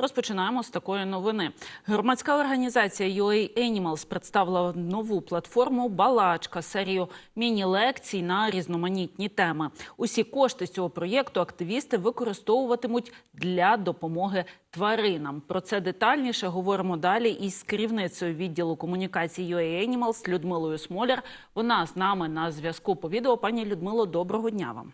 Розпочинаємо з такої новини. Громадська організація UA Animals представила нову платформу Балачка серію міні-лекцій на різноманітні теми. Усі кошти з цього проєкту активісти використовуватимуть для допомоги тваринам. Про це детальніше говоримо далі із керівницею відділу комунікації UA Animals Людмилою Смоляр. Вона з нами на зв'язку по відео. Пані Людмило, доброго дня вам.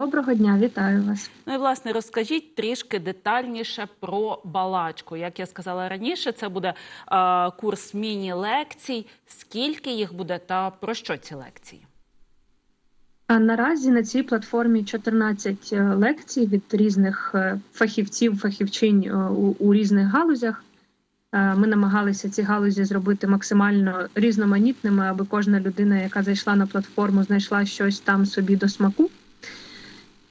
Доброго дня, вітаю вас. Ну і власне розкажіть трішки детальніше про балачку. Як я сказала раніше, це буде е, курс міні-лекцій. Скільки їх буде та про що ці лекції? Наразі на цій платформі 14 лекцій від різних е, фахівців, фахівчинь е, у, у різних галузях. Е, Ми намагалися ці галузі зробити максимально різноманітними, аби кожна людина, яка зайшла на платформу, знайшла щось там собі до смаку.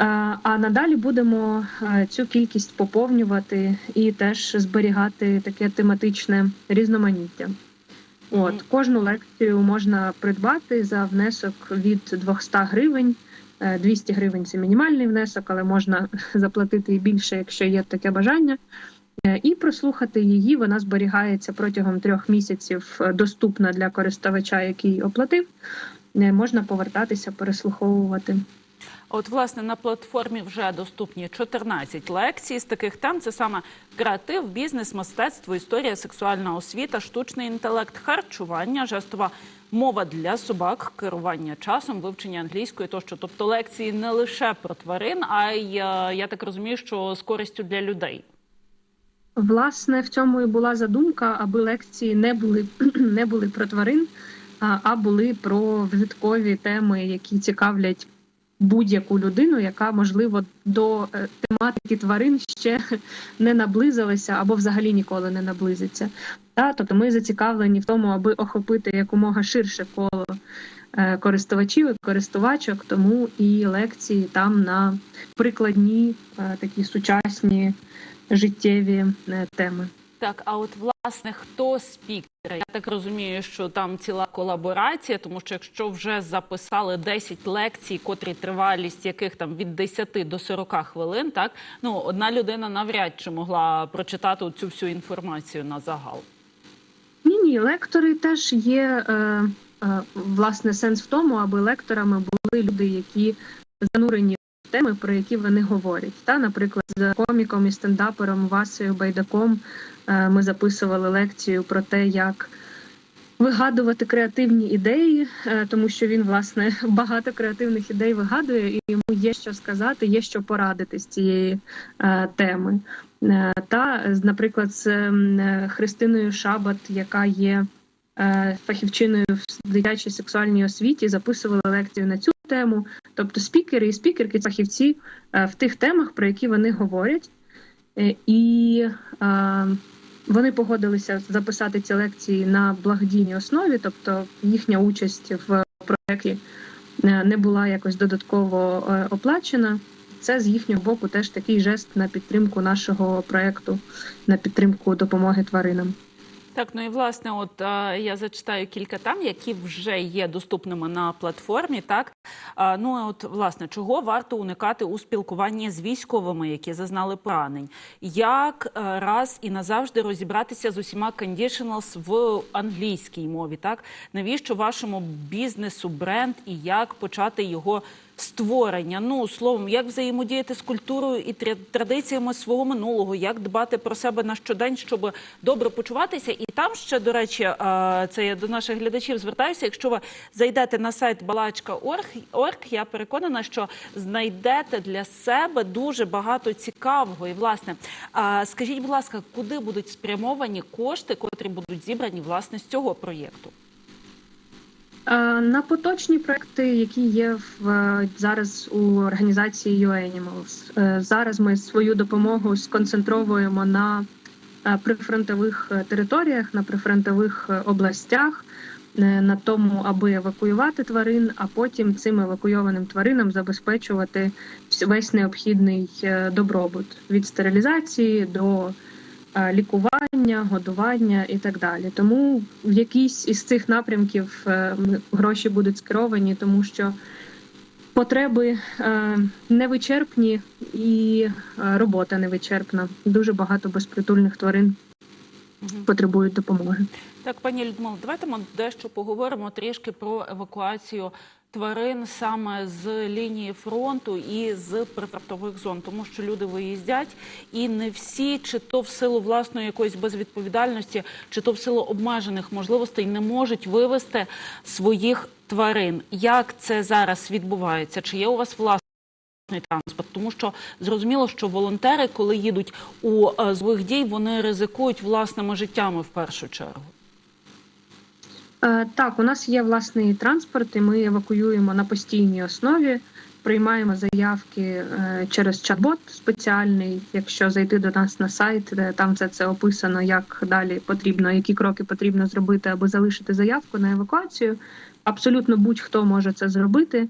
Е, А надалі будемо е, цю кількість поповнювати і теж зберігати таке тематичне різноманіття. От кожну лекцію можна придбати за внесок від 200 гривень. Е, 200 гривень це мінімальний внесок, але можна заплатити і більше, якщо є таке бажання. Е, І прослухати її. Вона зберігається протягом трьох місяців, е, доступна для користувача, який оплатив. Е, Можна повертатися, переслуховувати. От, власне, на платформі вже доступні 14 лекцій з таких тем. Це саме креатив, бізнес, мистецтво, історія, сексуальна освіта, штучний інтелект, харчування, жестова мова для собак, керування часом, вивчення англійської тощо. Тобто лекції не лише про тварин, а й е, я так розумію, що з користю для людей. Власне, в цьому і була задумка, аби лекції не були не були про тварин, а, були про вжиткові теми, які цікавлять будь-яку людину, яка можливо до е, тематики тварин ще не наблизилася або взагалі ніколи не наблизиться. Та тобто ми зацікавлені в тому, аби охопити якомога ширше коло е, користувачів і користувачок, тому і лекції там на прикладні е, такі сучасні життєві теми. Так, а от власне хто спікери? Я так розумію, що там ціла колаборація, тому що якщо вже записали 10 лекцій, котрі тривалість яких там від 10 до 40 хвилин, так ну одна людина навряд чи могла прочитати цю всю інформацію на загал. Ні, ні, лектори теж є е, е, власне сенс в тому, аби лекторами були люди, які занурені теми, про які вони говорять. Та, наприклад, з коміком і стендапером Васею Байдаком ми записували лекцію про те, як вигадувати креативні ідеї, е, тому що він власне багато креативних ідей вигадує, і йому є що сказати, є що порадити з цієї е, теми. Е, Та, наприклад, з е, Христиною Шабат, яка є е, фахівчиною в дитячій сексуальній освіті, записували лекцію на цю тему. Тобто спікери і спікерки фахівці е, в тих темах, про які вони говорять. Е, І е, вони погодилися записати ці лекції на благодійній основі, тобто їхня участь в проєкті е, не була якось додатково оплачена. Це з їхнього боку теж такий жест на підтримку нашого проєкту, на підтримку допомоги тваринам. Так, ну і власне, от я зачитаю кілька там, які вже є доступними на платформі. Так ну от власне, чого варто уникати у спілкуванні з військовими, які зазнали поранень, як е, раз і назавжди розібратися з усіма conditionals в англійській мові, так навіщо вашому бізнесу бренд і як почати його створення? Ну словом, як взаємодіяти з культурою і тра- традиціями свого минулого, як дбати про себе на щодень, щоб добре почуватися. І там ще до речі, це я до наших глядачів звертаюся. Якщо ви зайдете на сайт балачка.орг, я переконана, що знайдете для себе дуже багато цікавого. І власне, скажіть, будь ласка, куди будуть спрямовані кошти, котрі будуть зібрані власне з цього проєкту? Е, На поточні проекти, які є в е, зараз у організації UA Animals, е, зараз ми свою допомогу сконцентровуємо на прифронтових територіях, на прифронтових областях, на тому, аби евакуювати тварин, а потім цим евакуйованим тваринам забезпечувати весь необхідний добробут. Від стерилізації до лікування, годування і так далі. Тому в якийсь із цих напрямків е, гроші будуть скеровані, тому що потреби е, невичерпні і е, робота невичерпна. Дуже багато безпритульних тварин потребують допомоги. Так, пані Людмило, давайте ми дещо поговоримо трішки про евакуацію тварин саме з лінії фронту і з прифронтових зон, тому що люди виїздять, і не всі, чи то в силу власної якоїсь безвідповідальності, чи то в силу обмежених можливостей, не можуть вивезти своїх тварин. Як це зараз відбувається? Чи є у вас власне? Транспорт, тому що зрозуміло, що волонтери, коли їдуть у е, звих дій, вони ризикують власними життями в першу чергу. Е, Так, у нас є власний транспорт, і ми евакуюємо на постійній основі. Приймаємо заявки е, через чат-бот спеціальний. Якщо зайти до нас на сайт, там все це описано, як далі потрібно, які кроки потрібно зробити, аби залишити заявку на евакуацію. Абсолютно будь-хто може це зробити.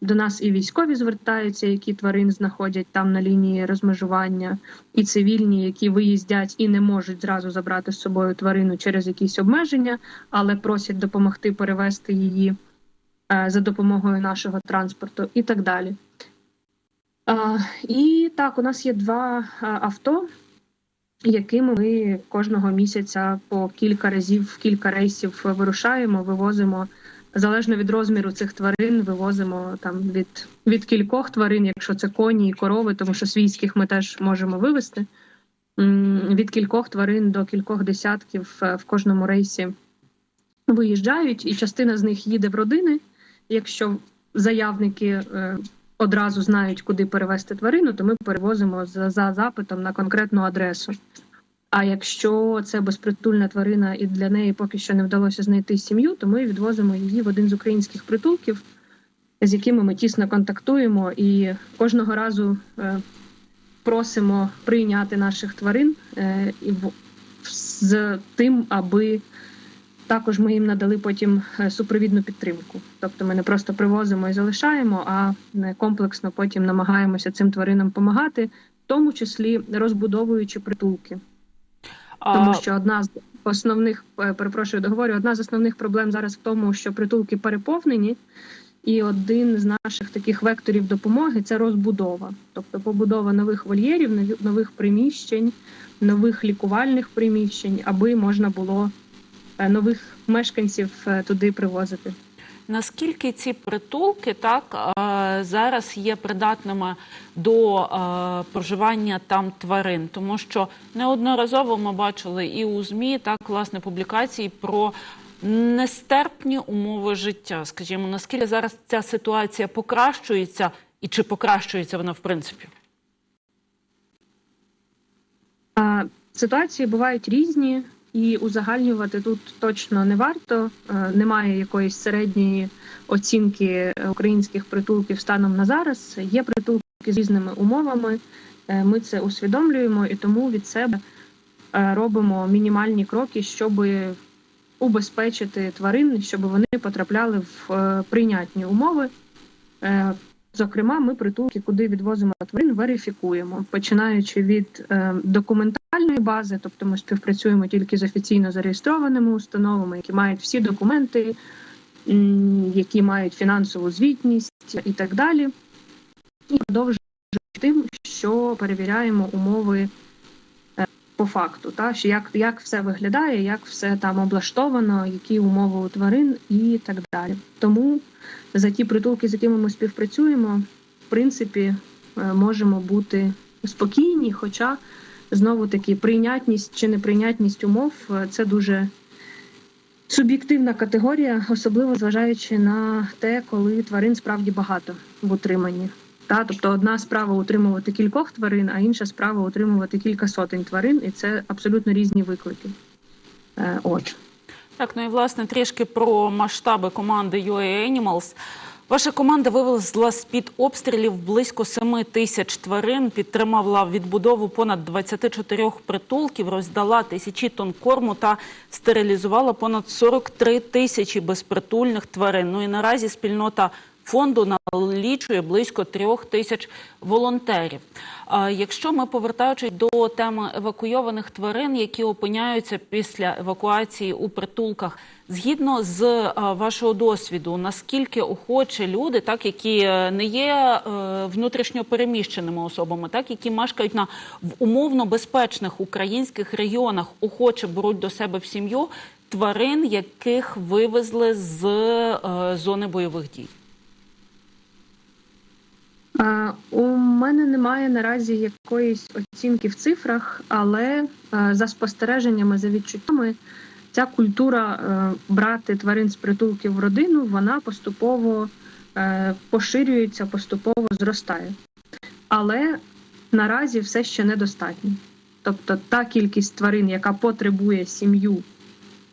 До нас і військові звертаються, які тварин знаходять там на лінії розмежування, і цивільні, які виїздять і не можуть зразу забрати з собою тварину через якісь обмеження, але просять допомогти перевести її е, за допомогою нашого транспорту і так далі. І так, у нас є два е, авто, якими ми кожного місяця по кілька разів, кілька рейсів вирушаємо, вивозимо. Залежно від розміру цих тварин, вивозимо там від, від кількох тварин, якщо це коні і корови, тому що свійських ми теж можемо вивезти. Від кількох тварин до кількох десятків е, в кожному рейсі виїжджають, і частина з них їде в родини. Якщо заявники е, одразу знають, куди перевезти тварину, то ми перевозимо за, за запитом на конкретну адресу. А якщо це безпритульна тварина і для неї поки що не вдалося знайти сім'ю, то ми відвозимо її в один з українських притулків, з якими ми тісно контактуємо, і кожного разу е, просимо прийняти наших тварин е, з тим, аби також ми їм надали потім е, супровідну підтримку. Тобто ми не просто привозимо і залишаємо, а комплексно потім намагаємося цим тваринам допомагати, в тому числі розбудовуючи притулки. Тому що одна з основних е, перепрошую договорю, одна з основних проблем зараз в тому, що притулки переповнені, і один з наших таких векторів допомоги це розбудова, тобто побудова нових вольєрів, нових приміщень, нових лікувальних приміщень, аби можна було е, нових мешканців е, туди привозити. Наскільки ці притулки так е, зараз є придатними до е, проживання там тварин? Тому що неодноразово ми бачили і у змі так власне публікації про нестерпні умови життя. Скажімо, наскільки зараз ця ситуація покращується, і чи покращується вона в принципі? Ситуації бувають різні, і узагальнювати тут точно не варто. Е, Немає якоїсь середньої оцінки українських притулків станом на зараз. Є притулки з різними умовами. Е, Ми це усвідомлюємо і тому від себе е, робимо мінімальні кроки, щоб убезпечити тварин, щоб вони потрапляли в прийнятні умови. Зокрема, ми притулки, куди відвозимо тварин, верифікуємо, починаючи від е, документальної бази, тобто ми співпрацюємо тільки з офіційно зареєстрованими установами, які мають всі документи, які мають фінансову звітність і так далі. І продовжуємо тим, що перевіряємо умови по факту, та що як, як все виглядає, як все там облаштовано, які умови у тварин і так далі. Тому за ті притулки, з якими ми співпрацюємо, в принципі, е, можемо бути спокійні, хоча знову таки прийнятність чи неприйнятність умов е, це дуже суб'єктивна категорія, особливо зважаючи на те, коли тварин справді багато в утриманні. Та, тобто одна справа утримувати кількох тварин, а інша справа утримувати кілька сотень тварин, і це абсолютно різні виклики. Е, От. Так, ну і власне трішки про масштаби команди UA Animals. Ваша команда вивезла з-під обстрілів близько 7 тисяч тварин, підтримала відбудову понад 24 притулків, роздала тисячі тонн корму та стерилізувала понад 43 тисячі безпритульних тварин. Ну і наразі спільнота фонду налічує близько трьох тисяч волонтерів. Якщо ми повертаючись до теми евакуйованих тварин, які опиняються після евакуації у притулках, згідно з вашого досвіду, наскільки охочі люди, так які е, не є е, внутрішньо переміщеними особами, так які мешкають на в умовно безпечних українських регіонах, охоче беруть до себе в сім'ю тварин, яких вивезли з е, зони бойових дій. У мене немає наразі якоїсь оцінки в цифрах, але е, за спостереженнями, за відчуттями, ця культура е, брати тварин з притулків в родину, вона поступово е, поширюється, поступово зростає. Але наразі все ще недостатньо. Тобто та кількість тварин, яка потребує сім'ю,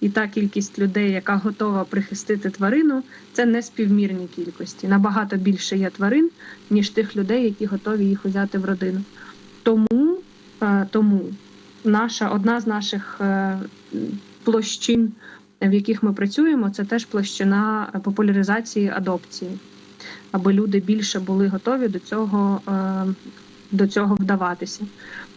і та кількість людей, яка готова прихистити тварину, це не співмірні кількості. Набагато більше є тварин, ніж тих людей, які готові їх взяти в родину. Тому, е, тому наша одна з наших е, площин, в яких ми працюємо, це теж площина популяризації адопції, аби люди більше були готові до цього, е, до цього вдаватися.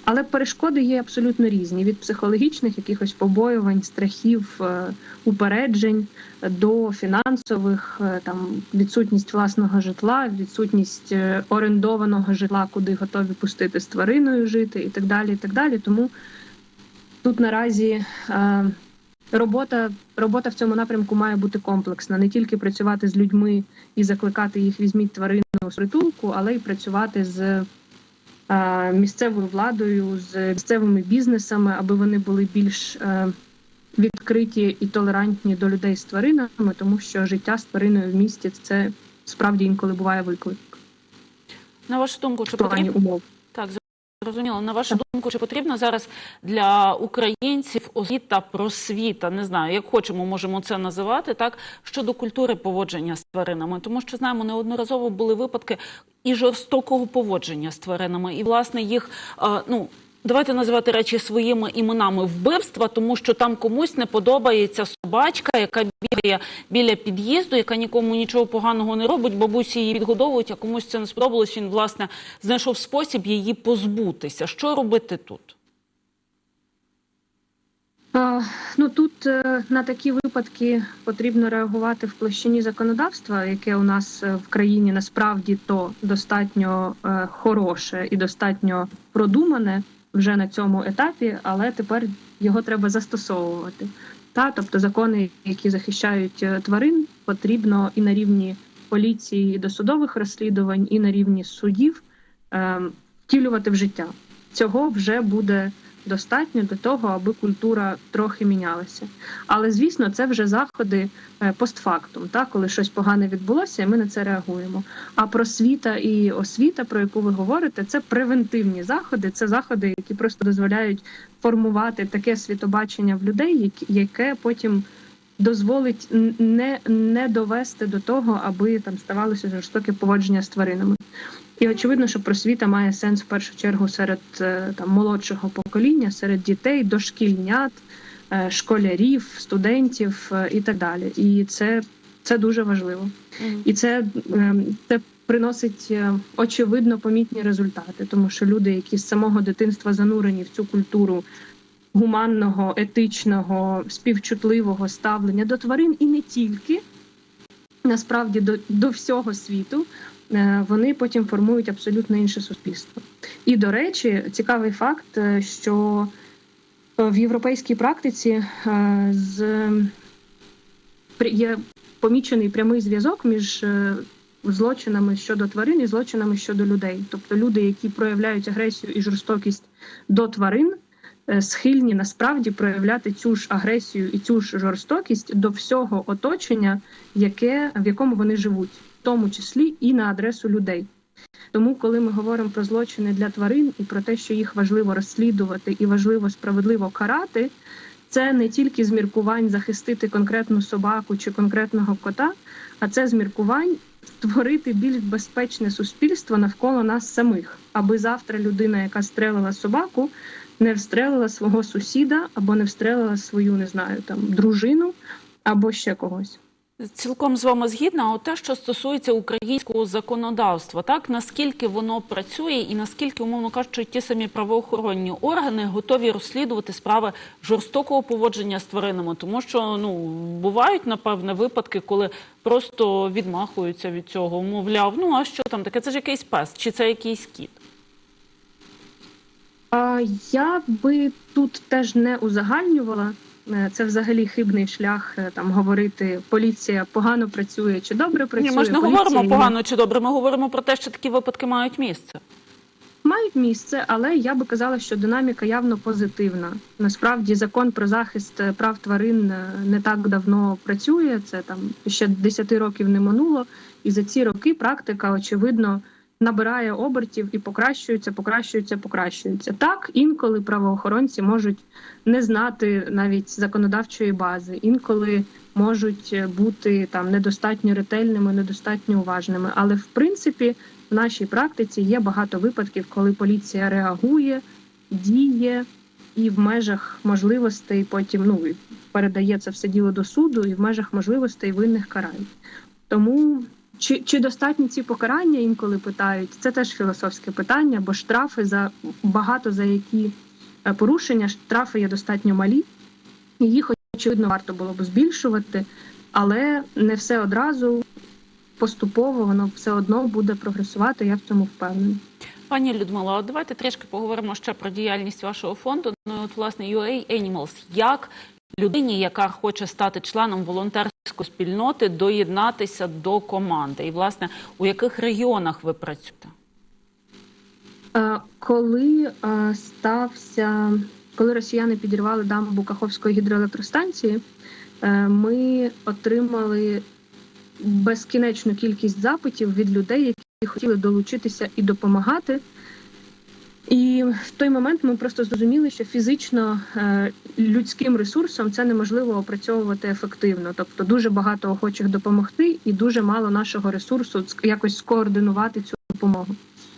Але перешкоди є абсолютно різні: від психологічних якихось побоювань, страхів, е, упереджень до фінансових, е, там відсутність власного житла, відсутність е, орендованого житла, куди готові пустити з твариною жити, і так далі. І так далі. Тому тут наразі е, робота, робота в цьому напрямку має бути комплексна, не тільки працювати з людьми і закликати їх візьміть тварину з притулку, але й працювати з е, місцевою владою, з місцевими бізнесами, аби вони були більш е, відкриті і толерантні до людей з тваринами, тому що життя з твариною в місті це справді інколи буває виклик На вашу думку, чи потрібно умов. так зрозуміло? На вашу думку, чи потрібно зараз для українців освіта, просвіта, не знаю, як хочемо, можемо це називати, так щодо культури поводження з тваринами, тому що знаємо, неодноразово були випадки і жорстокого поводження з тваринами, і власне їх ну. Давайте називати речі своїми іменами вбивства, тому що там комусь не подобається собачка, яка бігає біля під'їзду, яка нікому нічого поганого не робить. Бабусі її відгодовують, а комусь це не сподобалось. Він власне знайшов спосіб її позбутися. Що робити тут? Ну тут е, на такі випадки потрібно реагувати в площині законодавства, яке у нас е, в країні насправді то достатньо е, хороше і достатньо продумане вже на цьому етапі, але тепер його треба застосовувати. Та тобто закони, які захищають тварин, потрібно і на рівні поліції, і досудових розслідувань, і на рівні судів е, втілювати в життя. Цього вже буде достатньо для того, аби культура трохи мінялася. Але звісно, це вже заходи е, постфактум, та коли щось погане відбулося, і ми на це реагуємо. А просвіта і освіта, про яку ви говорите, це превентивні заходи, це заходи, які просто дозволяють формувати таке світобачення в людей, яке потім. Дозволить не, не довести до того, аби там ставалося жорстоке поводження з тваринами. І очевидно, що просвіта має сенс в першу чергу серед е, там молодшого покоління, серед дітей, дошкільнят, е, школярів, студентів е, і так далі. І це, це дуже важливо. І це, це приносить очевидно помітні результати, тому що люди, які з самого дитинства занурені в цю культуру гуманного, етичного, співчутливого ставлення до тварин, і не тільки насправді до, до всього світу, вони потім формують абсолютно інше суспільство. І до речі, цікавий факт, е, що в європейській практиці е, з є помічений прямий зв'язок між е, злочинами щодо тварин і злочинами щодо людей. Тобто люди, які проявляють агресію і жорстокість до тварин, е, схильні насправді проявляти цю ж агресію і цю ж жорстокість до всього оточення, яке в якому вони живуть, тому числі і на адресу людей. Тому, коли ми говоримо про злочини для тварин і про те, що їх важливо розслідувати і важливо справедливо карати, це не тільки з міркувань захистити конкретну собаку чи конкретного кота, а це з міркувань створити більш безпечне суспільство навколо нас самих, аби завтра людина, яка стрелила собаку, не встрелила свого сусіда або не встрелила свою, не знаю, там дружину або ще когось. Цілком з вами згідна. От те, що стосується українського законодавства, так наскільки воно працює, і наскільки, умовно кажучи, ті самі правоохоронні органи готові розслідувати справи жорстокого поводження з тваринами, тому що ну бувають напевне випадки, коли просто відмахуються від цього, мовляв, ну а що там таке? Це ж якийсь пес, чи це якийсь кіт? А я би тут теж не узагальнювала. Е, Це взагалі хибний шлях е, там говорити, поліція погано працює чи добре працює. Ні, ми ж не Поліція говоримо є- погано чи добре. Ми говоримо про те, що такі випадки мають місце. мають місце, але я би казала, що динаміка явно позитивна. Насправді закон про захист е, прав тварин не так давно працює. Це там ще 10 років не минуло, і за ці роки практика очевидно набирає обертів і покращується, покращується, покращується. Так інколи правоохоронці можуть не знати навіть законодавчої бази, інколи можуть е, бути там недостатньо ретельними, недостатньо уважними. Але в принципі в нашій практиці є багато випадків, коли поліція реагує, діє і в межах можливостей потім ну передає це все діло до суду, і в межах можливостей винних карають. Тому чи, чи достатні ці покарання інколи питають, це теж філософське питання, бо штрафи за багато за які е, порушення штрафи є достатньо малі, і їх очевидно варто було б збільшувати, але не все одразу поступово воно все одно буде прогресувати. Я в цьому впевнена. Пані Людмила, от давайте трішки поговоримо ще про діяльність вашого фонду. Ну от власне UA Animals. Як людині, яка хоче стати членом волонтерської спільноти, доєднатися до команди? І власне у яких регіонах ви працюєте? Е, Коли е, стався, коли росіяни підірвали дамбу Каховської гідроелектростанції, е, ми отримали безкінечну кількість запитів від людей, які хотіли долучитися і допомагати. І в той момент ми просто зрозуміли, що фізично е, людським ресурсом це неможливо опрацьовувати ефективно. Тобто дуже багато охочих допомогти, і дуже мало нашого ресурсу якось скоординувати цю допомогу.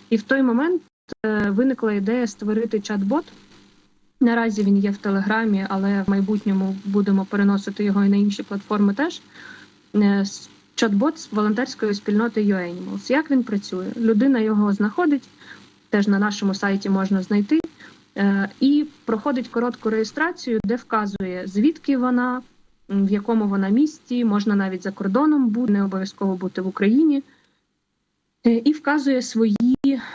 І в той момент е, виникла ідея створити чат-бот. Наразі він є в Телеграмі, але в майбутньому будемо переносити його і на інші платформи теж. Е, Чат-бот з волонтерської спільноти UAnimals. Як він працює? Людина його знаходить, теж на нашому сайті можна знайти, е, і проходить коротку реєстрацію, де вказує, звідки вона, в якому вона місті, можна навіть за кордоном бути, не обов'язково бути в Україні. Е, і вказує свої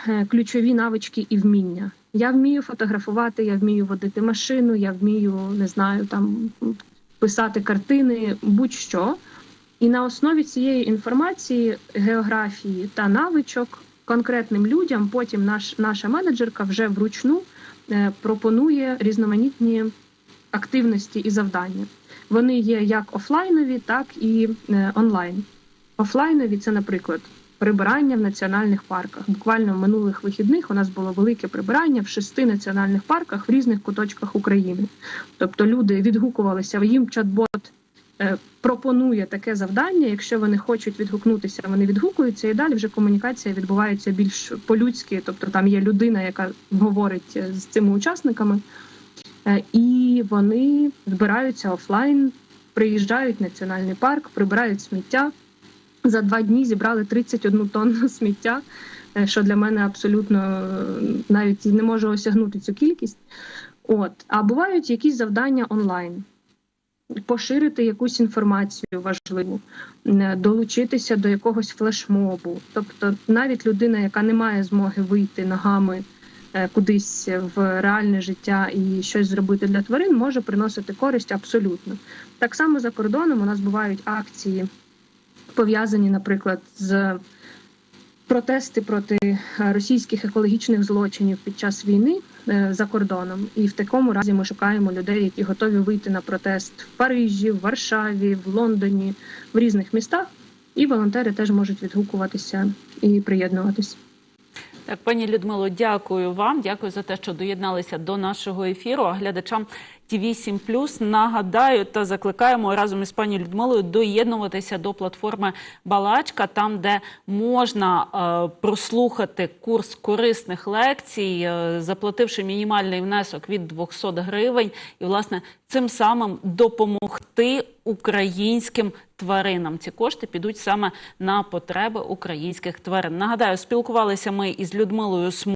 е, ключові навички і вміння. Я вмію фотографувати, я вмію водити машину, я вмію, не знаю, там писати картини, будь-що. І на основі цієї інформації, географії та навичок конкретним людям потім наш, наша менеджерка вже вручну е, пропонує різноманітні активності і завдання. Вони є як офлайнові, так і е, онлайн. Офлайнові це, наприклад, прибирання в національних парках. Буквально в минулих вихідних у нас було велике прибирання в шести національних парках в різних куточках України. Тобто люди відгукувалися, їм чат-бот пропонує таке завдання. Якщо вони хочуть відгукнутися, вони відгукуються, і далі вже комунікація відбувається більш по-людськи. Тобто там є людина, яка говорить е, з цими учасниками, е, і вони збираються офлайн, приїжджають в національний парк, прибирають сміття. За два дні зібрали 31 тонну сміття, е, що для мене абсолютно е, навіть не можу осягнути цю кількість. От, а бувають якісь завдання онлайн. Поширити якусь інформацію важливу, долучитися до якогось флешмобу. Тобто, навіть людина, яка не має змоги вийти ногами е, кудись в реальне життя і щось зробити для тварин, може приносити користь абсолютно. Так само за кордоном у нас бувають акції, пов'язані, наприклад, з протести проти е, російських екологічних злочинів під час війни за кордоном. І в такому разі ми шукаємо людей, які готові вийти на протест в Парижі, в Варшаві, в Лондоні, в різних містах. І волонтери теж можуть відгукуватися і приєднуватися. Так, пані Людмило, дякую вам. Дякую за те, що доєдналися до нашого ефіру. А глядачам ТІВІ 7 Нагадаю та закликаємо разом із пані Людмилою доєднуватися до платформи Балачка, там, де можна е, прослухати курс корисних лекцій, е, заплативши мінімальний внесок від 200 гривень, і власне цим самим допомогти українським тваринам. Ці кошти підуть саме на потреби українських тварин. Нагадаю, спілкувалися ми із Людмилою Сму.